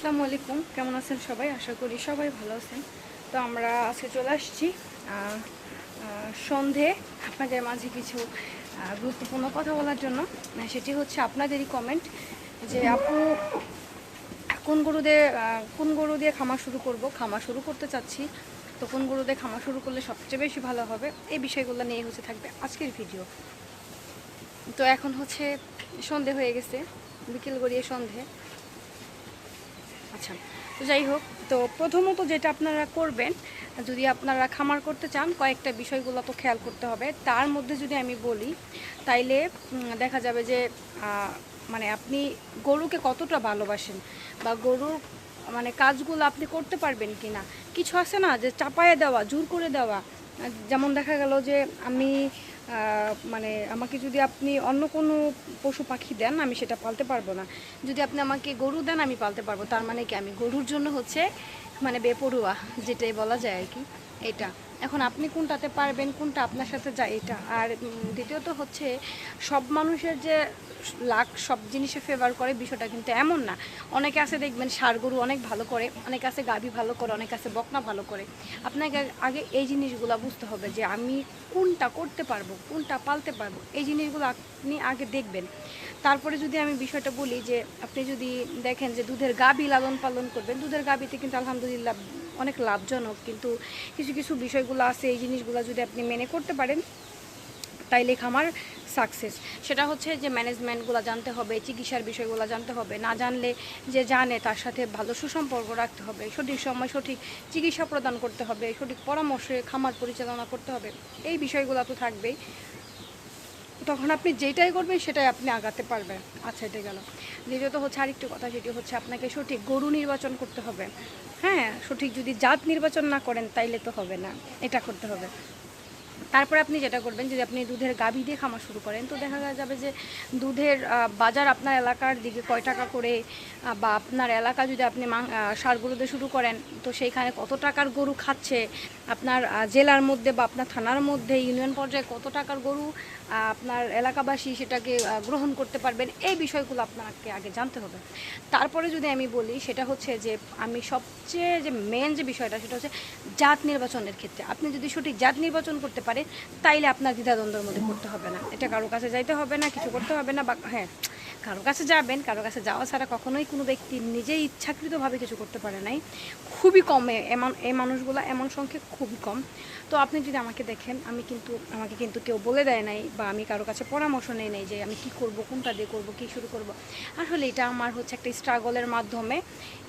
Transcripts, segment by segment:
আসসালামু আলাইকুম। কেমন আছেন সবাই? আশা করি সবাই ভালো আছেন। তো আমরা আজকে চলে আসছি সন্ধে। আপনাদের মাঝে কিছু গুরুত্বপূর্ণ কথা বলার জন্য। সেটি হচ্ছে আপনাদেরই কমেন্ট যে আপু, কোন গরু দিয়ে কোন গরু দিয়ে খামার শুরু করব? খামার শুরু করতে চাচ্ছি। তো কোন গরু দিয়ে খামার শুরু করলে সবচেয়ে বেশি ভালো হবে? এই বিষয়গুলো নিয়ে হচ্ছে থাকবে আজকের ভিডিও তো এখন হচ্ছে সন্ধে হয়ে গেছে। বিকেল গড়িয়ে সন্ধে। আচ্ছা তো যাই হোক, তো প্রথমত যেটা আপনারা করবেন, যদি আপনারা খামার করতে চান, কয়েকটা বিষয়গুলো তো খেয়াল করতে হবে। তার মধ্যে যদি আমি বলি, তাইলে দেখা যাবে যে মানে আপনি গরুকে কতটা ভালোবাসেন বা গরুর মানে কাজগুলো আপনি করতে পারবেন কি না কিছু আছে না, যে চাপায়ে দেওয়া, জোর করে দেওয়া? যেমন দেখা গেল যে, আমি মানে আমাকে যদি আপনি অন্য কোনো পশু পাখি দেন, আমি সেটা পালতে পারব না। যদি আপনি আমাকে গরু দেন, আমি পালতে পারব। তার মানে কি? আমি গরুর জন্য হচ্ছে মানে বেপরুয়া, যেটাই বলা যায় আর কি। এটা। এখন আপনি কোনটাতে পারবেন, কোনটা আপনার সাথে যায়, এটা। আর দ্বিতীয়ত হচ্ছে, সব মানুষের যে লাখ সব জিনিসে ফেভার করে বিষয়টা কিন্তু এমন না। অনেকে আছে দেখবেন গরু অনেক ভালো করে, অনেকে আছে গাভী ভালো করে, অনেকে আছে বকনা ভালো করে। আপনাকে আগে এই জিনিসগুলো বুঝতে হবে যে আমি কোনটা করতে পারব, কোনটা পালতে পারব, এই জিনিসগুলো আপনি আগে দেখবেন। তারপরে যদি আমি বিষয়টা বলি যে, আপনি যদি দেখেন যে দুধের গাভী লালন পালন করবেন, দুধের গাভীতে কিন্তু আলহামদুলিল্লাহ অনেক লাভজনক, কিন্তু কিছু কিছু কিছু বিষয়গুলো আছে, এই জিনিসগুলো যদি আপনি মেনে করতে পারেন, তাইলে আমার সাকসেস সেটা হচ্ছে যে ম্যানেজমেন্টগুলো জানতে হবে, চিকিৎসার বিষয়গুলো জানতে হবে। না জানলে যে জানে, তার সাথে ভালো সুসম্পর্ক রাখতে হবে। সঠিক সময় সঠিক চিকিৎসা প্রদান করতে হবে, সঠিক পরামর্শে খামার পরিচালনা করতে হবে। এই বিষয়গুলো তো থাকবেই। তখন আপনি যেটাই করবেন সেটাই আপনি আগাতে পারবেন। আচ্ছা এটা গেল। দ্বিতীয়ত হচ্ছে আরেকটি কথা, সেটি হচ্ছে আপনাকে সঠিক গরু নির্বাচন করতে হবে। হ্যাঁ সঠিক যদি জাত নির্বাচন না করেন তাইলে তো হবে না। এটা করতে হবে। তারপরে আপনি যেটা করবেন যদি আপনি দুধের গাভী দিয়ে খামার শুরু করেন তো দেখা যাবে যে দুধের বাজার আপনার এলাকার দিকে কয় টাকা করে বা আপনার এলাকা যদি আপনি আহ, দিয়ে শুরু করেন তো সেইখানে কত টাকার গরু খাচ্ছে আপনার জেলার মধ্যে বা আপনার থানার মধ্যে ইউনিয়ন পর্যায়ে কত টাকার গরু আপনার এলাকাবাসী সেটাকে গ্রহণ করতে পারবেন এই বিষয়গুলো আপনাকে আগে জানতে হবে। তারপরে যদি আমি বলি সেটা হচ্ছে যে আমি সবচেয়ে যে মেন যে বিষয়টা সেটা হচ্ছে জাত নির্বাচনের ক্ষেত্রে। আপনি যদি সঠিক জাত নির্বাচন করতে পারেন তাইলে আপনার দ্বিধাদ্বন্দ্বের মধ্যে করতে হবে না। এটা কারও কাছে যাইতে হবে না, কিছু করতে হবে না, বা হ্যাঁ কারও কাছে যাবেন, কারও কাছে যাওয়া ছাড়া কখনোই কোনো ব্যক্তি নিজেই ইচ্ছাকৃতভাবে কিছু করতে পারে নাই। খুবই কমে এমন এই মানুষগুলো এমন সংখ্যা খুবই কম। তো আপনি যদি আমাকে দেখেন, আমি কিন্তু, আমাকে কিন্তু কেউ বলে দেয় নাই, বা আমি কারও কাছে পরামর্শ নেই নাই যে আমি কি করব, কোনটা দিয়ে করব, কি শুরু করব, আসলে এটা আমার হচ্ছে একটা স্ট্রাগলের মাধ্যমে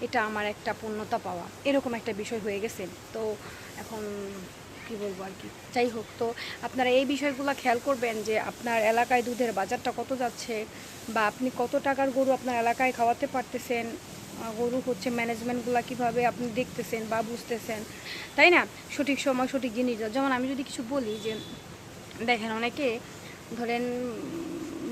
এটা আমার একটা পূর্ণতা পাওয়া। এরকম একটা বিষয় হয়ে গেছে। তো এখন কি বলব আর কি? যাই হোক, তো আপনারা এই বিষয়গুলো খেয়াল করবেন যে আপনার এলাকায় দুধের বাজারটা কত যাচ্ছে বা আপনি কত টাকার গরু আপনার এলাকায় খাওয়াতে পারতেছেন গরু হচ্ছে ম্যানেজমেন্টগুলো কীভাবে আপনি দেখতেছেন বা বুঝতেছেন, তাই না? সঠিক সময় সঠিক জিনিস যেমন আমি যদি কিছু বলি যে, দেখেন অনেকে ধরেন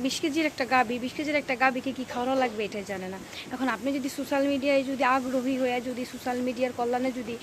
বিশ কেজির একটা গাবি, বিশ কেজির একটা গাবিকে কি খাওয়ানো লাগবে এটাই জানে না। এখন আপনি যদি সোশ্যাল মিডিয়ায় যদি আগ্রহী হয়ে, যদি সোশ্যাল মিডিয়ার কল্যাণে যদি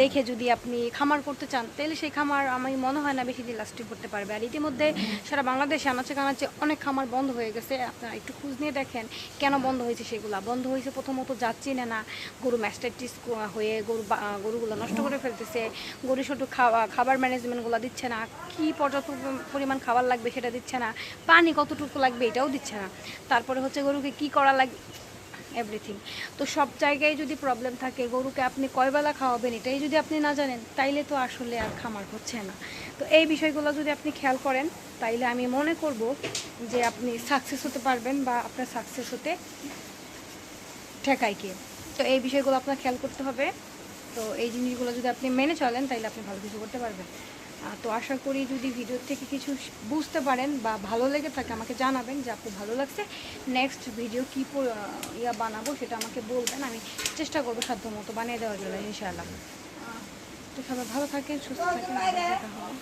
দেখে যদি আপনি খামার করতে চান, তাহলে সেই খামার আমি মনে হয় না বেশি দিন লাস্টিং করতে পারবে। আর ইতিমধ্যে সারা বাংলাদেশে আনাচে কানাচে অনেক খামার বন্ধ হয়ে গেছে। আপনারা একটু খোঁজ নিয়ে দেখেন কেন বন্ধ হয়েছে সেগুলো। বন্ধ হয়েছে প্রথমত যাচ্ছি না না। গরু ম্যাস্টাইটিস হয়ে গরু গরুগুলো নষ্ট করে ফেলতেছে। গরু শুধু খাওয়া, খাবার ম্যানেজমেন্টগুলো দিচ্ছে না। কি পর্যাপ্ত পরিমাণ খাবার লাগবে সেটা দিচ্ছে না। পানি কতটুকু লাগবে এটাও দিচ্ছে না। তারপরে হচ্ছে গরুকে কি করা লাগবে এভরিথিং তো সব জায়গায় যদি প্রবলেম থাকে, গরুকে আপনি কয়বেলা খাওয়াবেন এটাই যদি আপনি না জানেন, তাইলে তো আসলে আর খামার হচ্ছে না। তো এই বিষয়গুলো যদি আপনি খেয়াল করেন, তাইলে আমি মনে করব যে আপনি সাকসেস হতে পারবেন বা আপনার সাকসেস হতে ঠেকায় কে। তো এই বিষয়গুলো আপনার খেয়াল করতে হবে। তো এই জিনিসগুলো যদি আপনি মেনে চলেন তাহলে আপনি ভালো কিছু করতে পারবেন। তো আশা করি যদি ভিডিও থেকে কিছু বুঝতে পারেন বা ভালো লেগে থাকে, আমাকে জানাবেন যে আপনি ভালো লাগছে। নেক্সট ভিডিও কী ইয়া বানাবো সেটা আমাকে বলবেন। আমি চেষ্টা করব সাধ্য মতো বানিয়ে দেওয়ার জন্য, ইনশাআল্লাহ। তো সবাই ভালো থাকেন, সুস্থ থাকেন দেখা হবে।